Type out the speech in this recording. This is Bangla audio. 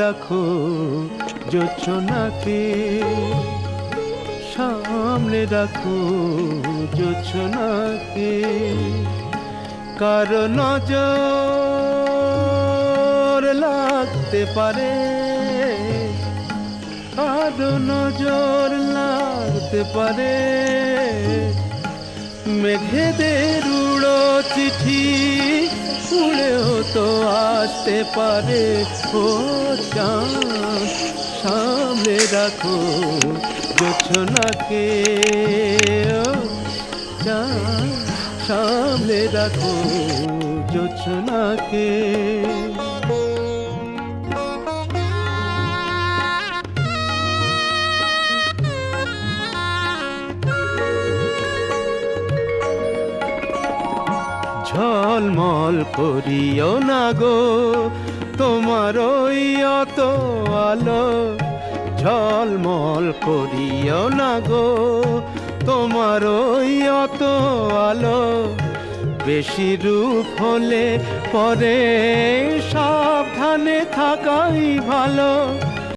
রাখো জোছনাকে সামলে রাখো জোছনাকে কারও নজর লাগতে পারে, কারও নজর লাগতে পারে। মেঘেদের উড়ো চিঠি উড়েও তো আসতে পারে। ও সামনে রাখো জোছনাকে। চাঁদ সামনে রাখো জোছনাকে। ঝলমল করিও না গো। তোমার ওই অত আলো ঝলমল করিও না গো। তোমার ওই অত আলো বেশি রূপ হলে পরে সাবধানে থাকাই ভালো।